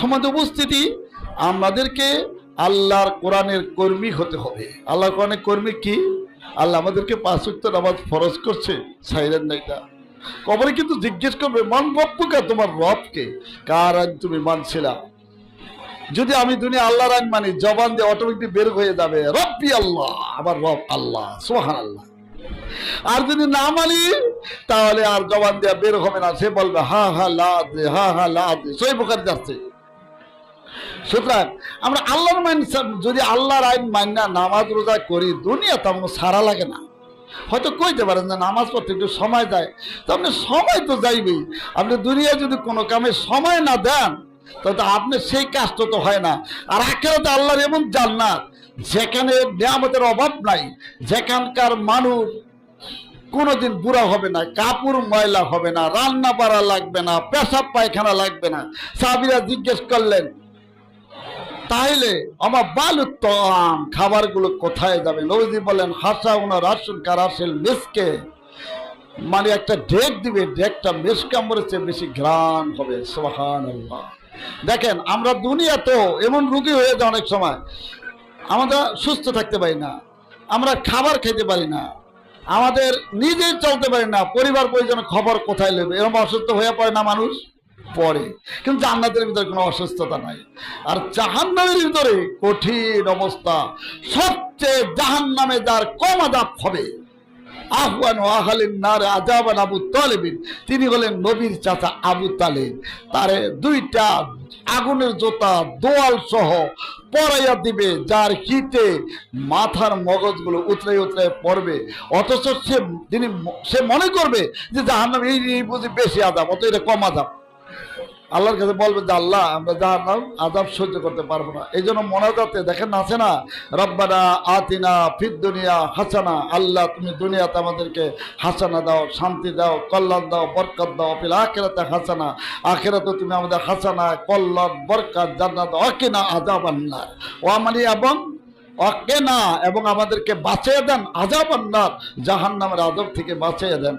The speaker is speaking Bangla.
সমাজ উপস্থিতি, আমাদেরকে আল্লাহর কোরআনের কর্মী হতে হবে। আল্লাহর কোরআনের কর্মী কি? আল্লাহ আমাদেরকে পাঁচ উক্ত নামাজ ফরজ করছে সাইরেন নাইটা কবরে কিন্তু জিজ্ঞেস করবে, মান রব্বুকা তোমার রবকে? কার আইন তুমি মানছিলা? যদি আমি দুনিয়া আল্লাহর আইন মানি, জবান দিয়ে অটোমেটিক বের হয়ে যাবে, রব্বি আল্লাহ, আমার রব আল্লাহ সোহান আল্লাহ আর যদি না মানি, তাহলে আর জবান দেওয়া বের হবে না। সে বলবে, হা হা, লা হা হা, লা সই বোকার যাচ্ছে সুতরাং আমরা আল্লাহর মাইন যদি আল্লাহর আইন মাইন না নামাজ রোজা করি, দুনিয়া তো আমার সারা লাগে না। হয়তো কইতে পারেন যে নামাজ পড়তে একটু সময় দেয়। তো আপনি সময় তো যাইবেই। আপনি দুনিয়া যদি কোনো কামে সময় না দেন, তাহলে তো আপনার সেই কাজটা তো হয় না। আর আখেরাতে আল্লাহর এমন জান্নাত, যেখানে নিয়ামতের অভাব নাই, যেখানকার মানুষ কোনোদিন বুড়া হবে না, কাপড় ময়লা হবে না, রান্না বাড়া লাগবে না, পেশাব পায়খানা লাগবে না। সাবিরা জিজ্ঞেস করলেন তাইলে আমার বালুত্তম খাবারগুলো কোথায় যাবে? নবীজি বলেন, হাসা উনার রাসুন কারাসেল মিসকে। মানে একটা ডেক দিবে, ডেকটা কামড়ের চেয়ে বেশি ঘ্রাণ হবে সোহান দেখেন, আমরা দুনিয়া তো এমন রুগী হয়ে যায় অনেক সময়, আমরা সুস্থ থাকতে পারি না, আমরা খাবার খেতে পারি না, আমাদের নিজে চলতে পারি না, পরিবার পরিজন খবর কোথায় নেবে? এরকম অসুস্থ হয়ে পড়ে না মানুষ? পড়ে। কিন্তু জান্নাতের ভিতরে কোনো অসুস্থতা নাই। আর জাহান্নামের ভিতরে কঠিন অবস্থা। সবচেয়ে জাহান্নামে যার কম আদাব হবে। আহ্বান আহালিন নার আজাবান আবু তালেবিন। তিনি হলেন নবীর চাচা আবু তালেব। তারে দুইটা আগুনের জোতা দোয়াল সহ পরাইয়া দিবে, যার হিতে মাথার মগজগুলো উতলে উতলে পড়বে। অথচ সে, তিনি, সে মনে করবে যে জাহান্নাম এই বুঝি বেশি আদাব অত এটা কম আদাব আল্লাহর কাছে বলবে যে, আল্লাহ, আমরা জাহান্নাম আজাব সহ্য করতে পারব না। এই জন্য মনাজাতে দেখেন আছে না? রব্বানা আতিনা ফিদ দুনিয়া হাসানা, আল্লাহ, তুমি দুনিয়াতে আমাদেরকে হাসানা দাও, শান্তি দাও, কল্যাণ দাও, বরকত দাও, ফিল আখেরাতে হাসানা, আখেরাতে তুমি আমাদের হাসানা, কল্যাণ, বরকত, জান্নাত, অকিনা আজাব আন্নার ও মানে এবং অকেনা, এবং আমাদেরকে বাঁচিয়ে দেন আজাব আন্নার জাহান্নামের আজব থেকে বাঁচিয়ে দেন।